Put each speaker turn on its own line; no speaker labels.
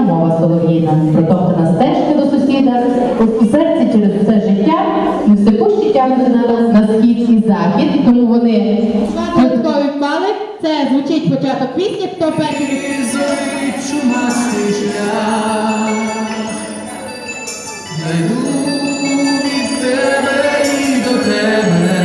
мова солов'їна. Протоптана стежка до сусіда, у серці через все життя, і все тягнути на нас на схід і захід, тому вони
Квиткові бали. Це звучить початок пісні, хто перший.
тебе і до тебе,